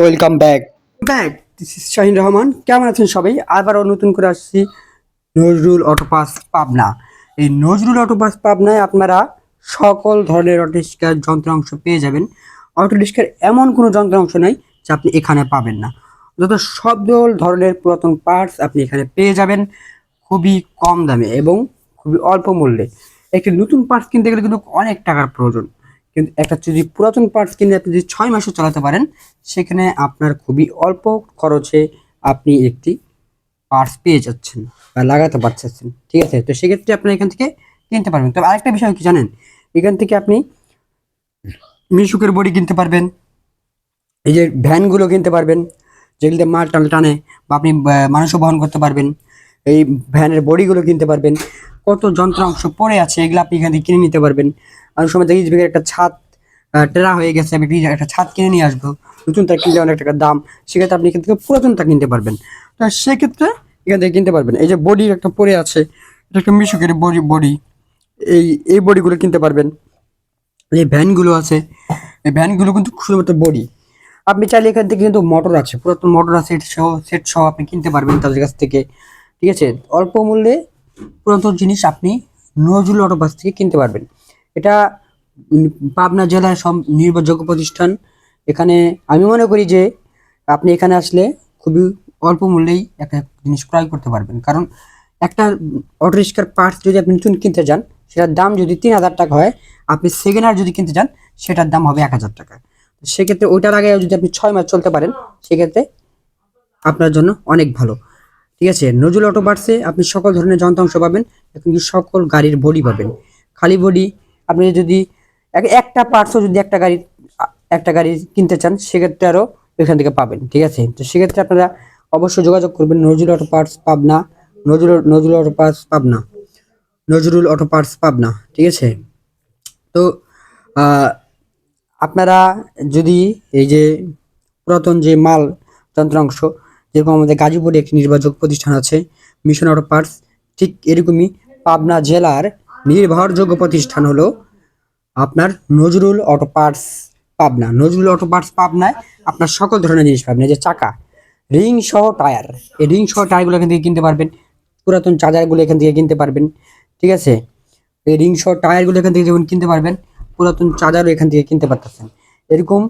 Welcome back back this is Shahin Rahman কেমন আছেন সবাই? আবারও নতুন করে আসছি নজরুল অটোপাস পাবনা এই নজরুল অটোপাস পাবনায় আপনারা সকল ধরনের অটো রিক্সার যন্ত্রাংশ পেয়ে যাবেন। অটো রিক্সার এমন কোনো যন্ত্রাংশ নাই যা আপনি এখানে পাবেন না। যত সব ধরনের পুরাতন পার্টস আপনি এখানে পেয়ে যাবেন খুবই কম দামে এবং খুবই অল্প মূল্যে। একটি নতুন পার্টস কিনতে গেলে কিন্তু অনেক টাকার প্রয়োজন। কিন্তু একটা যদি পুরাতন পার্টস কিনে আপনি যদি ছয় মাসও চালাতে পারেন, সেখানে আপনার খুবই অল্প খরচে আপনি একটি পার্টস পেয়ে যাচ্ছেন বা লাগাতে পারছেন। ঠিক আছে? তো সেক্ষেত্রে আপনি এখান থেকে কিনতে পারবেন। তবে আরেকটা বিষয় কি জানেন? এখান থেকে আপনি মিশুকের বডি কিনতে পারবেন, এই যে ভ্যানগুলো কিনতে পারবেন, যেগুলিতে মাল টাল টানে বা আপনি মানুষও বহন করতে পারবেন, এই ভ্যানের বডিগুলো কিনতে পারবেন। কত যন্ত্রাংশ পড়ে আছে, এগুলো আপনি এখান থেকে কিনে নিতে পারবেন। অনেক সময় দেখি যে একটা ছাদ টেরা হয়ে গেছে, আমি একটা- ছাদ কিনে নিয়ে আসব। নতুনটা কিনলে অনেক টাকা দাম, সেক্ষেত্রে আপনি এখান থেকে পুরাতন তা কিনতে পারবেন। তো সেক্ষেত্রে এখান থেকে কিনতে পারবেন। এই যে বডি একটা পড়ে আছে, এটা একটা মিশুকের বডি বডি। এই এই বডিগুলো কিনতে পারবেন। এই ভ্যানগুলো আছে, এই ভ্যানগুলো কিন্তু শুধুমাত্র বডি। আপনি চাইলে এখান থেকে কিন্তু মোটর আছে, পুরাতন মোটর আছে সেট সেট সহ আপনি কিনতে পারবেন তাদের কাছ থেকে। ঠিক আছে? অল্প মূল্যে পুরাতন জিনিস আপনি নজরুল অটোপাস থেকে কিনতে পারবেন। এটা পাবনা জেলার সব নির্ভরযোগ্য প্রতিষ্ঠান। এখানে আমি মনে করি যে আপনি এখানে আসলে খুবই অল্প মূল্যেই একটা জিনিস ক্রয় করতে পারবেন। কারণ একটা অটো রিক্সার পার্টস যদি আপনি নতুন কিনতে যান, সেটার দাম যদি তিন হাজার টাকা হয়, আপনি সেকেন্ড হ্যান্ড যদি কিনতে যান, সেটার দাম হবে এক হাজার টাকা। সেক্ষেত্রে ওইটার আগে যদি আপনি ছয় মাস চলতে পারেন, সেক্ষেত্রে আপনার জন্য অনেক ভালো। ঠিক আছে? নজরুল অটো পার্টসে আপনি সকল ধরনের যন্ত্রাংশ পাবেন কিন্তু সকল গাড়ির বডি পাবেন। খালি বডি আপনি যদি একটা পার্টসও যদি একটা গাড়ি একটা গাড়ি কিনতে চান, সেক্ষেত্রে আরও এখান থেকে পাবেন, ঠিক আছে? তো সেক্ষেত্রে আপনারা অবশ্যই যোগাযোগ করবেন, Nazrul auto parts Pabna, Nazrul Nazrul auto parts Pabna, Nazrul auto parts Pabna, ঠিক আছে? তো আপনারা যদি এই যে পুরাতন যে মাল যন্ত্রাংশ যেরকম আমাদের গাজীপুরে একটি নির্বাচক প্রতিষ্ঠান আছে মিশন অটো পার্টস ঠিক এরকমই পাবনা জেলার নির্ভরযোগ্য প্রতিষ্ঠান হলো আপনার Nazrul auto parts Pabna. Nazrul auto parts পাবনায় আপনার সকল ধরনের জিনিস পাবেন যে চাকা, রিং সহ টায়ার। এই রিং সহ টায়ারগুলো এখান থেকে কিনতে পারবেন, পুরাতন চার্জারগুলো এখান থেকে কিনতে পারবেন, ঠিক আছে? এই রিং সহ টায়ারগুলো এখান থেকে যেমন কিনতে পারবেন, পুরাতন চার্জারও এখান থেকে কিনতে পারতেছেন। এরকম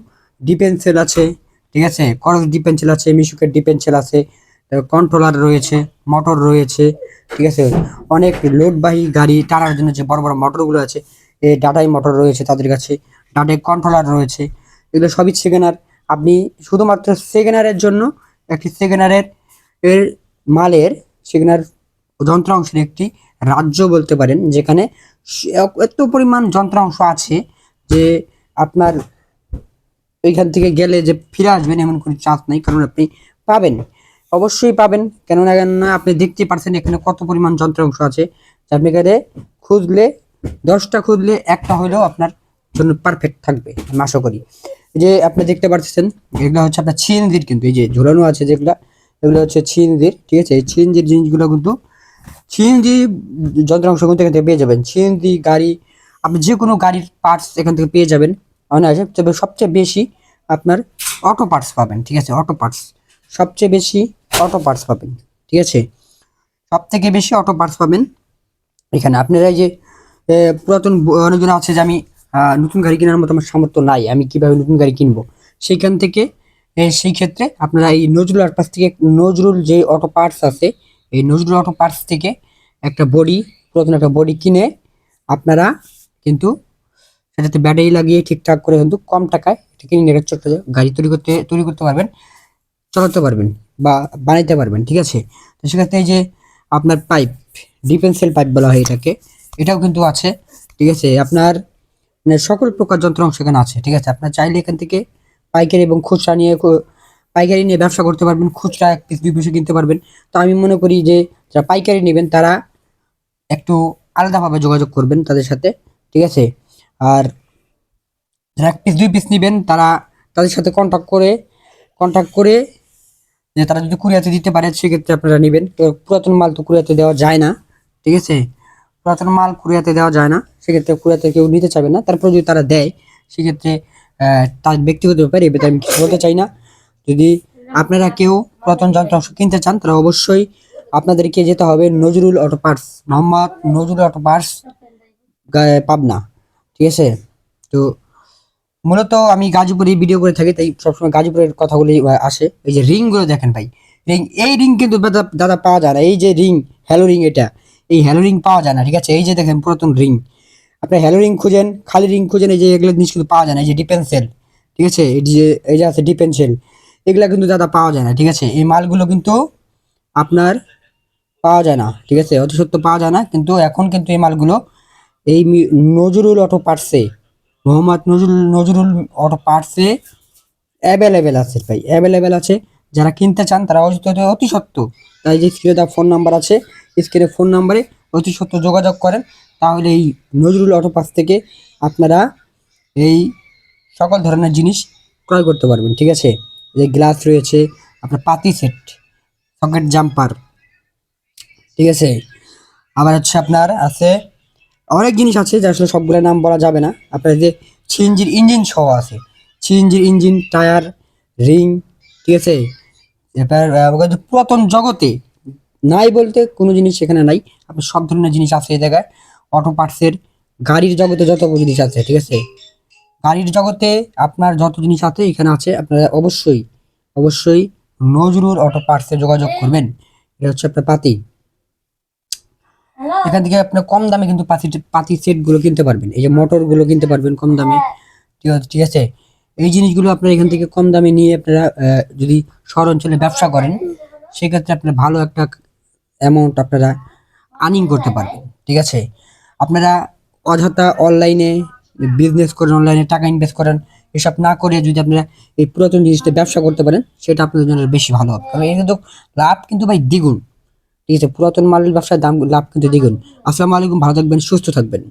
ডিপেন্সেল আছে ঠিক আছে? করস ডিপেন্সেল আছে, মিশুকের ডিপেন্সেল আছে কন্ট্রোলার রয়েছে মোটর রয়েছে, ঠিক আছে? অনেক লোডবাহী গাড়ি টানার জন্য যে বড় বড় মোটরগুলো আছে, এই ডাটাই মোটর রয়েছে তাদের কাছে ডাটাই কন্ট্রোলার রয়েছে, এগুলো সবই সেকেন্ডার আপনি শুধুমাত্র সেকেন্ডারের জন্য একটি সেকেন্ডারের এর মালের সেকেন্ডার যন্ত্রাংশের একটি রাজ্য বলতে পারেন, যেখানে এত পরিমাণ যন্ত্রাংশ আছে যে আপনার ওইখান থেকে গেলে যে ফিরে আসবেন এমন কোনো চান্স নেই, কারণ আপনি পাবেন। অবশ্যই পাবেন, কেননা কেননা আপনি দেখতে পারছেন এখানে কত পরিমাণ যন্ত্রাংশ আছে। আপনি এখানে খুঁজলে, দশটা খুঁজলে একটা হলেও আপনার জন্য পারফেক্ট থাকবে, আমি আশা করি। যে আপনি দেখতে পাচ্ছেন এগুলো হচ্ছে আপনার ছিনজির কিন্তু, এই যে ঝোলানো আছে যেগুলা, এগুলো হচ্ছে ছিনজির, ঠিক আছে? এই ছিনজির জিনিসগুলো কিন্তু সিএনজি যন্ত্রাংশ কিন্তু এখান থেকে পেয়ে যাবেন। সিএনজি গাড়ি, আপনি যে কোনো গাড়ির পার্টস এখান থেকে পেয়ে যাবেন। অনায়াসে তবে সবচেয়ে বেশি আপনার অটো পার্টস পাবেন, ঠিক আছে? অটো পার্টস সবচেয়ে বেশি অটো পার্টস পাবেন, ঠিক আছে? সব থেকে বেশি অটো পার্টস পাবেন এখানে। আপনারা এই যে পুরাতন অনেকজন আছে যে আমি নতুন গাড়ি কেনার মতো আমার সামর্থ্য নাই, আমি কীভাবে নতুন গাড়ি কিনবো? সেইখান থেকে সেই ক্ষেত্রে আপনারা এই নজরুল আট থেকে, নজরুল যে অটো পার্টস আছে, এই নজরুল অটো পার্টস থেকে একটা বডি, পুরাতন একটা বডি কিনে আপনারা কিন্তু সেটাতে ব্যাটারি লাগিয়ে ঠিকঠাক করে কিন্তু কম টাকায় এটা কিনে নিয়ে ছোট্ট গাড়ি তৈরি করতে তৈরি করতে পারবেন, চালাতে পারবেন বা বানাইতে পারবেন, ঠিক আছে? তো সেক্ষেত্রে এই যে আপনার পাইপ ডিফেন্সিয়াল পাইপ বলা হয় এটাকে, এটাও কিন্তু আছে, ঠিক আছে? আপনার মানে সকল প্রকার যন্ত্রাংশ এখানে আছে, ঠিক আছে? আপনার চাইলে এখান থেকে পাইকারি এবং খুচরা নিয়ে পাইকারি নিয়ে ব্যবসা করতে পারবেন, খুচরা এক পিস দুই পিসে কিনতে পারবেন। তো আমি মনে করি যে যারা পাইকারি নেবেন তারা একটু আলাদাভাবে যোগাযোগ করবেন তাদের সাথে, ঠিক আছে? আর যারা এক পিস দুই পিস নেবেন, তারা তাদের সাথে কন্ট্যাক্ট করে কন্ট্যাক্ট করে যে তারা যদি কুরিয়াতে দিতে পারে, সেক্ষেত্রে আপনারা নেবেন। পুরাতন মাল তো কুরিয়াতে দেওয়া যায় না, ঠিক আছে? পুরাতন মাল কুরিয়াতে দেওয়া যায় না, সেক্ষেত্রে কুরিয়াতে কেউ নিতে চাবে না। তারপর যদি তারা দেয়, সেক্ষেত্রে তার ব্যক্তিগত ব্যাপারে এ ব্যাপারে আমি কিছু বলতে চাই না। যদি আপনারা কেউ পুরাতন যন্ত্রাংশ কিনতে চান, তাহলে অবশ্যই আপনাদেরকে যেতে হবে Nazrul auto parts, Mohammad Nazrul auto parts Pabna. ঠিক আছে? তো মূলত আমি গাজীপুরে ভিডিও করে থাকি, তাই সবসময় গাজীপুরের কথাগুলি আসে। এই যে রিংগুলো দেখেন ভাই। রিং, এই রিং কিন্তু দাদা পাওয়া যায় না। এই যে রিং হ্যালো রিং এটা। এই হ্যালো রিং পাওয়া যায় না, ঠিক আছে? এই যে দেখেন পুরাতন রিং। আপনি হ্যালো রিং খুঁজেন, খালি রিং খুঁজেন, এই যে এগুলো জিনিস কিন্তু পাওয়া যায় না। এই যে ডিপেন্সেল, ঠিক আছে? এই যে এই যে আছে ডিপেন্সেল, এগুলো কিন্তু দাদা পাওয়া যায় না, ঠিক আছে? এই মালগুলো কিন্তু আপনার পাওয়া যায় না, ঠিক আছে? অতি সত্য পাওয়া যায় না, কিন্তু এখন কিন্তু এই মালগুলো এই নজরুল অটো পার্টসে মোহাম্মদ নজরুল নজরুল অটো পার্টসে অ্যাভেলেবেল আছে ভাই অ্যাভেলেবেল আছে। যারা কিনতে চান, তারা অতি অতি সত্য। তাই যে স্ক্রিনে দেওয়া ফোন নাম্বার আছে স্ক্রিনে ফোন নাম্বারে অতি সত্য যোগাযোগ করেন। তাহলে এই নজরুল অটো পার্টস থেকে আপনারা এই সকল ধরনের জিনিস ক্রয় করতে পারবেন, ঠিক আছে? যে গ্লাস রয়েছে, আপনার পাতি সেট সকেট জাম্পার ঠিক আছে? আবার হচ্ছে আপনার আছে অনেক জিনিস আছে যে আসলে সবগুলো নাম বলা যাবে না। আপনার যে সিএনজির ইঞ্জিন সহ আছে। সিএনজির ইঞ্জিন, টায়ার, রিং, ঠিক আছে? এবার পুরাতন জগতে নাই বলতে কোনো জিনিস সেখানে নাই। আপনার সব ধরনের জিনিস আছে এই জায়গায়। অটো পার্টসের গাড়ির জগতে যত জিনিস আছে, ঠিক আছে? গাড়ির জগতে আপনার যত জিনিস আছে, এখানে আছে, আপনারা অবশ্যই অবশ্যই নজরুল অটো পার্টসে যোগাযোগ করবেন। এটা হচ্ছে আপনার পাতি। এখান থেকে আপনি কম দামে কিন্তু পাতি পাতি সেটগুলো কিনতে পারবেন। এই যে মোটরগুলো কিনতে পারবেন কম দামে। ঠিক আছে ঠিক আছে? এই জিনিসগুলো আপনারা এখান থেকে কম দামে নিয়ে আপনারা যদি শহর অঞ্চলে ব্যবসা করেন সেক্ষেত্রে আপনার ভালো একটা অ্যামাউন্ট আপনারা আর্নিং করতে পারবেন। ঠিক আছে? আপনারা অযথা অনলাইনে বিজনেস করেন অনলাইনে টাকা ইনভেস্ট করেন এসব না করে যদি আপনারা এই পুরাতন জিনিসটা ব্যবসা করতে পারেন সেটা আপনাদের জন্য বেশি ভালো হবে। কারণ এই কিন্তু লাভ কিন্তু ভাই দ্বিগুণ। ঠিক আছে পুরাতন মালের ব্যবসায় দাম লাভ কিন্তু দ্বিগুণ। আসসালামু আলাইকুম, ভালো থাকবেন, সুস্থ থাকবেন।